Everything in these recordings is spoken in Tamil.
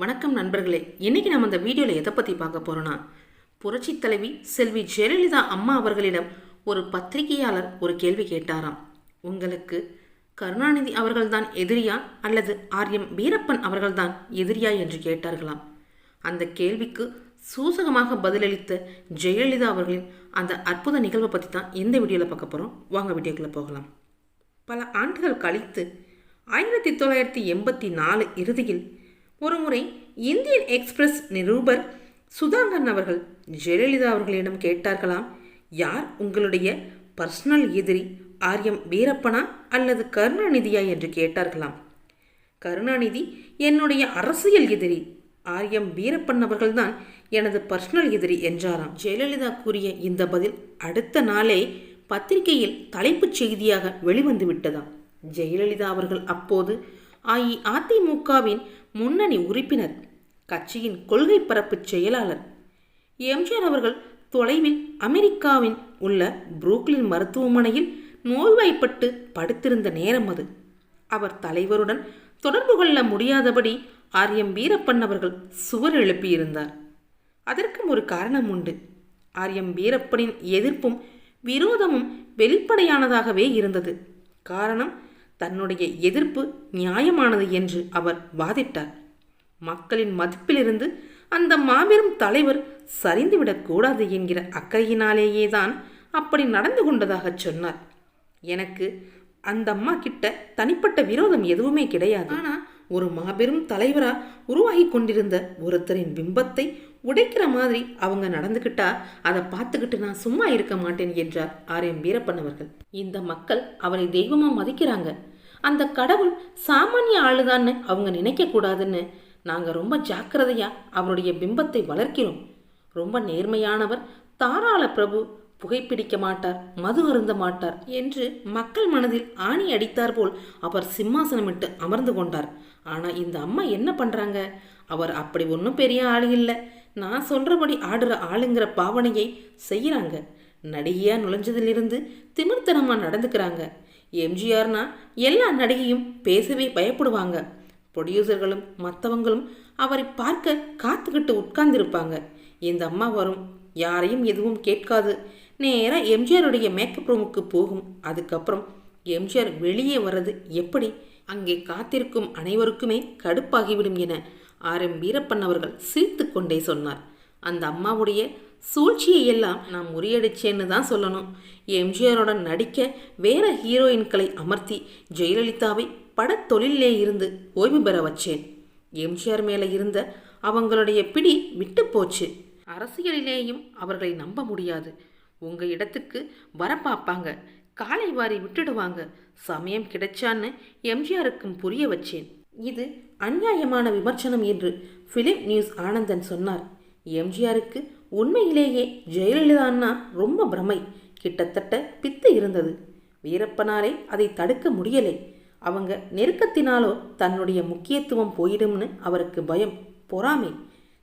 வணக்கம் நண்பர்களே. இன்னைக்கு நம்ம இந்த வீடியோவில் எதை பற்றி பார்க்க போகிறோன்னா புரட்சி தலைவி செல்வி ஜெயலலிதா அம்மா அவர்களிடம் ஒரு பத்திரிகையாளர் ஒரு கேள்வி கேட்டாராம். உங்களுக்கு கருணாநிதி அவர்கள்தான் எதிரியா அல்லது ஆர்எம் வீரப்பன் அவர்கள்தான் எதிரியா என்று கேட்டார்களாம். அந்த கேள்விக்கு சூசகமாக பதிலளித்த ஜெயலலிதா அவர்களின் அந்த அற்புத நிகழ்வை பற்றி தான் இந்த வீடியோவில் பார்க்க போகிறோம் வாங்க வீடியோக்குள்ளே போகலாம். பல ஆண்டுகள் கழித்து ஆயிரத்தி தொள்ளாயிரத்தி எண்பத்தி நாலு இறுதியில் ஒருமுறை இந்தியன் எக்ஸ்பிரஸ் நிருபர் சுதாகரன் அவர்கள் ஜெயலலிதா அவர்களிடம் கேட்டார்களாம் யார் உங்களுடைய பர்சனல் எதிரி ஆர்யம் வீரப்பனா அல்லது கருணாநிதியா? என்று கேட்டார்களாம். கருணாநிதி என்னுடைய அரசியல் எதிரி ஆர்யம் வீரப்பன் அவர்கள்தான் எனது பர்சனல் எதிரி என்றாராம். ஜெயலலிதா கூறிய இந்த பதில் அடுத்த நாளே பத்திரிகையில் தலைப்புச் செய்தியாக வெளிவந்து விட்டதாம் ஜெயலலிதா அவர்கள் அப்போது அஇஅதிமுகவின் முன்னணி உறுப்பினர் கட்சியின் கொள்கை பரப்பு செயலாளர். எம்ஜிஆர் அவர்கள் தொலைவில் அமெரிக்காவின் உள்ள புரூக்லின் மருத்துவமனையில் நோய்வாய்ப்பட்டு படுத்திருந்த நேரம் அது. அவர் தலைவருடன் தொடர்பு கொள்ள முடியாதபடி ஆர். எம். வீரப்பன் அவர்கள் சுவர் எழுப்பியிருந்தார். அதற்கும் ஒரு காரணம் உண்டு. ஆர். எம். வீரப்பனின் எதிர்ப்பும் விரோதமும் வெளிப்படையானதாகவே இருந்தது. காரணம் தன்னுடைய எதிர்ப்பு நியாயமானது என்று அவர் வாதிட்டார். மக்களின் மதிப்பிலிருந்து அந்த மாபெரும் தலைவர் சரிந்துவிடக்கூடாது என்கிற அக்கறையினாலேயே தான் அப்படி நடந்து கொண்டதாக சொன்னார். எனக்கு அந்த அம்மா கிட்ட தனிப்பட்ட விரோதம் எதுவுமே கிடையாது. ஆனால் ஒரு மாபெரும் தலைவராக உருவாகி கொண்டிருந்த ஒருத்தரின் பிம்பத்தை உடைக்கிற மாதிரி அவங்க நடந்துக்கிட்டா அதை பார்த்துக்கிட்டு நான் சும்மா இருக்க மாட்டேன் என்றார் ஆர் எம் வீரப்பன் அவர்கள். இந்த மக்கள் அவரை தெய்வமா மதிக்கிறாங்க. அந்த கடவுள் சாமானிய ஆளுதான்னு அவங்க நினைக்க கூடாதுன்னு நாங்க ரொம்ப ஜாக்கிரதையா அவருடைய பிம்பத்தை வளர்க்கிறோம். ரொம்ப நேர்மையானவர் தாராள பிரபு புகைப்பிடிக்க மாட்டார் மது அருந்த மாட்டார் என்று மக்கள் மனதில் ஆணி அடித்தார் போல் அவர் சிம்மாசனமிட்டு அமர்ந்து கொண்டார். ஆனா இந்த அம்மா என்ன பண்றாங்க? அவர் அப்படி ஒன்றும் பெரிய ஆள் இல்லை. நான் சொல்றபடி ஆடுற ஆளுங்கிற பாவனையை செய்யறாங்க நடிகையா நுழைஞ்சதிலிருந்து திமிர்த்தனமா நடந்துக்கிறாங்க. எம்ஜிஆர்னா எல்லா நடிகையும் பேசவே பயப்படுவாங்க. ப்ரொடியூசர்களும் மற்றவங்களும் அவரை பார்க்க காத்துக்கிட்டு உட்கார்ந்துருப்பாங்க. இந்த அம்மா வரும். யாரையும் எதுவும் கேட்காது. நேராக எம்ஜிஆருடைய மேக்கப் ரூமுக்கு போகும். அதுக்கப்புறம் எம்ஜிஆர் வெளியே வர்றது எப்படி? அங்கே காத்திருக்கும் அனைவருக்குமே கடுப்பாகிவிடும் என ஆர். எம். வீரப்பன் அவர்கள் சிரித்து கொண்டே சொன்னார். அந்த அம்மாவுடைய சூழ்ச்சியை எல்லாம் நான் முறியடிச்சேன்னு தான் சொல்லணும். எம்ஜிஆரோட நடிக்க வேற ஹீரோயின்களை அமர்த்தி ஜெயலலிதாவை படத்தொழிலே இருந்து ஓய்வு பெற வச்சேன். எம்ஜிஆர் மேலே இருந்த அவங்களுடைய பிடி விட்டு போச்சு. அரசியலிலேயும் அவர்களை நம்ப முடியாது. உங்கள் இடத்துக்கு வர பார்ப்பாங்க. காலை வாரி விட்டுடுவாங்க. சமயம் கிடைச்சான்னு எம்ஜிஆருக்கும் புரிய வச்சேன். இது அநியாயமான விமர்சனம் என்று பிலிம் நியூஸ் ஆனந்தன் சொன்னார். எம்ஜிஆருக்கு உண்மையிலேயே ஜெயலலிதான்னா ரொம்ப பிரமை. கிட்டத்தட்ட பித்து இருந்தது. வீரப்பனாலே அதை தடுக்க முடியலை. அவங்க நெருக்கத்தினாலோ தன்னுடைய முக்கியத்துவம் போயிடும்னு அவருக்கு பயம் பொறாமை.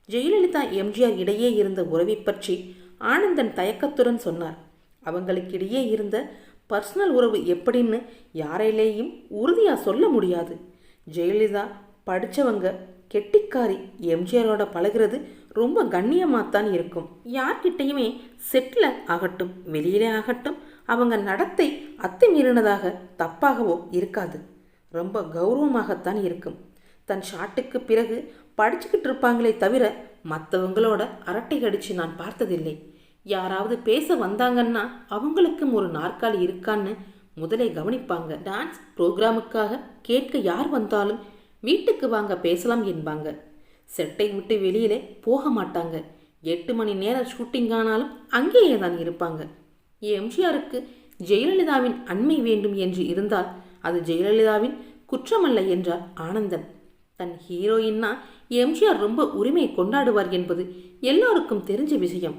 ஜெயலலிதா எம்ஜிஆர் இடையே இருந்த உறவை பற்றி ஆனந்தன் தயக்கத்துடன் சொன்னார். அவங்களுக்கிடையே இருந்த பர்சனல் உறவு எப்படின்னு யாரையிலேயும் உறுதியாக சொல்ல முடியாது. ஜெயலலிதா படித்தவங்க கெட்டிக்காரி எம்ஜிஆரோட பழகிறது ரொம்ப கண்ணியமாகத்தான் இருக்கும். யார்கிட்டையுமே செட்டில் ஆகட்டும் வெளியிலே ஆகட்டும் அவங்க நடத்தை அத்துமீறினதாக தப்பாகவோ இருக்காது. ரொம்ப கௌரவமாகத்தான் இருக்கும். தன் ஷாட்டுக்கு பிறகு படிச்சுக்கிட்டு இருப்பாங்களே தவிர மற்றவங்களோட அரட்டை கடிச்சு நான் பார்த்ததில்லை. யாராவது பேச வந்தாங்கன்னா அவங்களுக்கும் ஒரு நாற்காலி இருக்கான்னு முதலே கவனிப்பாங்க. டான்ஸ் ப்ரோக்ராமுக்காக கேட்க யார் வந்தாலும் வீட்டுக்கு வாங்க பேசலாம் என்பாங்க. செட்டை விட்டு வெளியிலே போக மாட்டாங்க. எட்டு மணி நேரம் ஷூட்டிங் ஆனாலும் அங்கேயே தான் இருப்பாங்க. எம்ஜிஆருக்கு ஜெயலலிதாவின் அண்மை வேண்டும் என்று இருந்தால் அது ஜெயலலிதாவின் குற்றமல்ல என்றார் ஆனந்தன். தன் ஹீரோயின்னா எம்ஜிஆர் ரொம்ப உரிமை கொண்டாடுவார் என்பது எல்லோருக்கும் தெரிஞ்ச விஷயம்.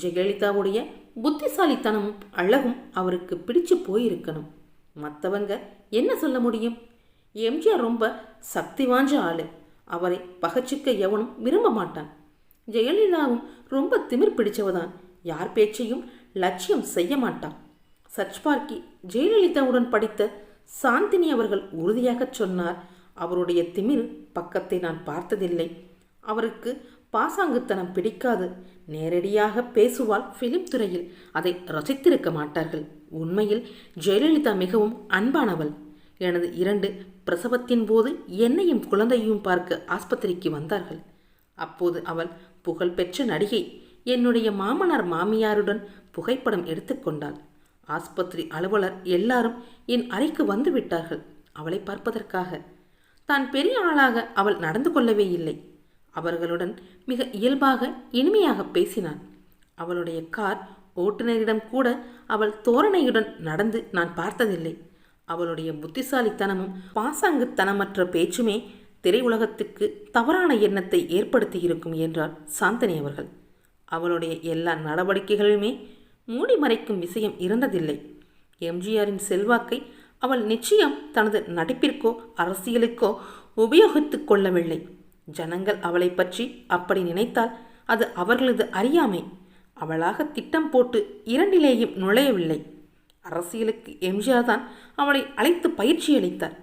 ஜெயலலிதாவுடைய புத்திசாலித்தனமும் அழகும் அவருக்கு பிடிச்சு போயிருக்கணும். மற்றவங்க என்ன சொல்ல முடியும்? எம்ஜிஆர் ரொம்ப சக்தி வாஞ்ச ஆளு. அவரை பகச்சிக்க எவனும் விரும்ப மாட்டான். ஜெயலலிதாவும் ரொம்ப திமிர் பிடிச்சவதான். யார் பேச்சையும் லட்சியம் செய்ய மாட்டான். சர்ச் பார்க்கி ஜெயலலிதாவுடன் படித்த சாந்தினி அவர்கள் உறுதியாகச் சொன்னார் அவருடைய திமிர் பக்கத்தை நான் பார்த்ததில்லை. அவருக்கு பாசாங்குத்தனம் பிடிக்காது. நேரடியாக பேசுவாள் ஃபிலிம் துறையில். அதை ரசித்திருக்க மாட்டார்கள். உண்மையில் ஜெயலலிதா மிகவும் அன்பானவள். எனது இரண்டு பிரசவத்தின் போது என்னையும் குழந்தையும் பார்க்க ஆஸ்பத்திரிக்கு வந்தார்கள். அப்போது அவள் புகழ்பெற்ற நடிகை என்னுடைய மாமனார் மாமியாருடன் புகைப்படம் எடுத்துக்கொண்டாள் ஆஸ்பத்திரி அலுவலர் எல்லாரும் என் அறைக்கு வந்து விட்டார்கள் அவளை பார்ப்பதற்காக. தான் பெரிய ஆளாக அவள் நடந்து கொள்ளவே இல்லை. அவர்களுடன் மிக இயல்பாக இனிமையாக பேசினான். அவளுடைய கார் ஓட்டுநரிடம் கூட அவள் தோரணையுடன் நடந்து நான் பார்த்ததில்லை. அவளுடைய புத்திசாலித்தனமும் பாசாங்குத்தனமற்ற பேச்சுமே திரையுலகத்துக்கு தவறான எண்ணத்தை ஏற்படுத்தி இருக்கும் என்றார் சாந்தனி அவர்கள். அவளுடைய எல்லா நடவடிக்கைகளுமே மூடி மறைக்கும் விஷயம் இருந்ததில்லை. எம்ஜிஆரின் செல்வாக்கை அவள் நிச்சயம் தனது நடிப்பிற்கோ அரசியலுக்கோ உபயோகித்துக் கொள்ளவில்லை. ஜனங்கள் அவளை பற்றி அப்படி நினைத்தால் அது அவர்களது அறியாமை. அவளாக திட்டம் போட்டு இரண்டிலேயும் நுழையவில்லை. அரசியலுக்கு எம்ஜிஆர் தான் அவளை அழைத்து பயிற்சி அளித்தார்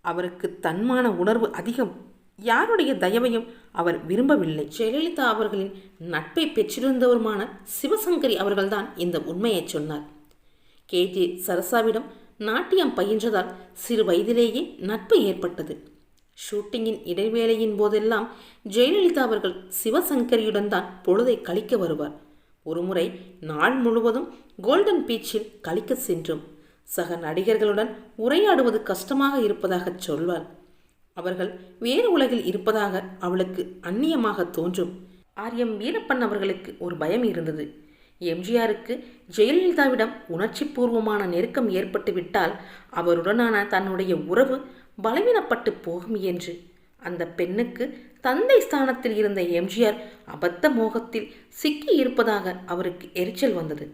அவருக்கு தன்மான உணர்வு அதிகம். யாருடைய தயவையும் அவர் விரும்பவில்லை. ஜெயலலிதா அவர்களின் நட்பை பெற்றிருந்தவருமான சிவசங்கரி அவர்கள்தான் இந்த உண்மையை சொன்னார். கே. ஜே. சரசாவிடம் நாட்டியம் பயின்றதால் சிறு வயதிலேயே நட்பு ஏற்பட்டது. ஷூட்டிங்கின் இடைவேளையின் போதெல்லாம் ஜெயலலிதா அவர்கள் சிவசங்கரியுடன் தான் பொழுதை கழிக்க வருவார். ஒருமுறை நாள் முழுவதும் கோல்டன் பீச்சில் கழிக்க சென்றும். சக நடிகர்களுடன் உரையாடுவது கஷ்டமாக இருப்பதாகச் சொல்வார். அவர்கள் வேறு உலகில் இருப்பதாக அவளுக்கு அந்நியமாக தோன்றும். ஆர்எம் வீரப்பன் அவர்களுக்கு ஒரு பயம் இருந்தது. எம்ஜிஆருக்கு ஜெயலலிதாவிடம் உணர்ச்சி பூர்வமான நெருக்கம் ஏற்பட்டு விட்டால் அவருடனான தன்னுடைய உறவு பலவீனப்பட்டு போகும் என்று. அந்த பெண்ணுக்கு தந்தை ஸ்தானத்தில் இருந்த எம்ஜிஆர் அபத்த மோகத்தில் சிக்கி இருப்பதாக அவருக்கு எரிச்சல் வந்தது.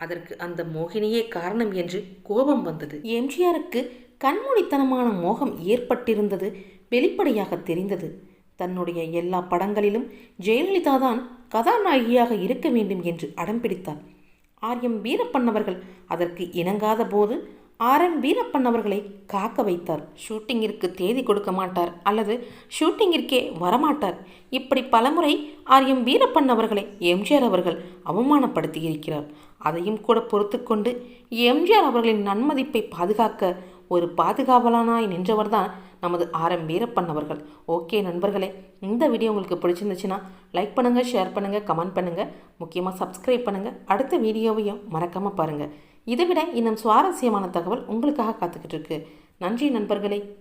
அதற்கு அந்த மோகினியே காரணம் என்று கோபம் வந்தது. எம்ஜிஆருக்கு கண்மூடித்தனமான மோகம் ஏற்பட்டிருந்தது வெளிப்படையாக தெரிந்தது. தன்னுடைய எல்லா படங்களிலும் ஜெயலலிதா தான் கதாநாயகியாக இருக்க வேண்டும் என்று அடம் பிடித்தார். ஆர் எம் வீரப்பன் அவர்கள் அதற்கு இணங்காத போது ஆர் எம் வீரப்பன் அவர்களை காக்க வைத்தார். ஷூட்டிங்கிற்கு தேதி கொடுக்க மாட்டார் அல்லது ஷூட்டிங்கிற்கே வரமாட்டார். இப்படி பலமுறை ஆர் எம் வீரப்பன் அவர்களை எம்ஜிஆர் அவர்கள் அவமானப்படுத்தி இருக்கிறார் அதையும் கூட பொறுத்து கொண்டு எம்ஜிஆர் அவர்களின் நன்மதிப்பை பாதுகாக்க ஒரு பாதுகாவலானாய் நின்றவர்தான் நமது ஆர் எம் வீரப்பன் அவர்கள். ஓகே நண்பர்களே இந்த வீடியோ உங்களுக்கு பிடிச்சிருந்துச்சுன்னா லைக் பண்ணுங்கள் ஷேர் பண்ணுங்கள் கமெண்ட் பண்ணுங்கள் முக்கியமாக சப்ஸ்கிரைப் பண்ணுங்கள் அடுத்த வீடியோவையும் மறக்காமல் பாருங்கள் இதை விட இன்னும் சுவாரஸ்யமான தகவல் உங்களுக்காக காத்துக்கிட்டு இருக்கு. நன்றி நண்பர்களே.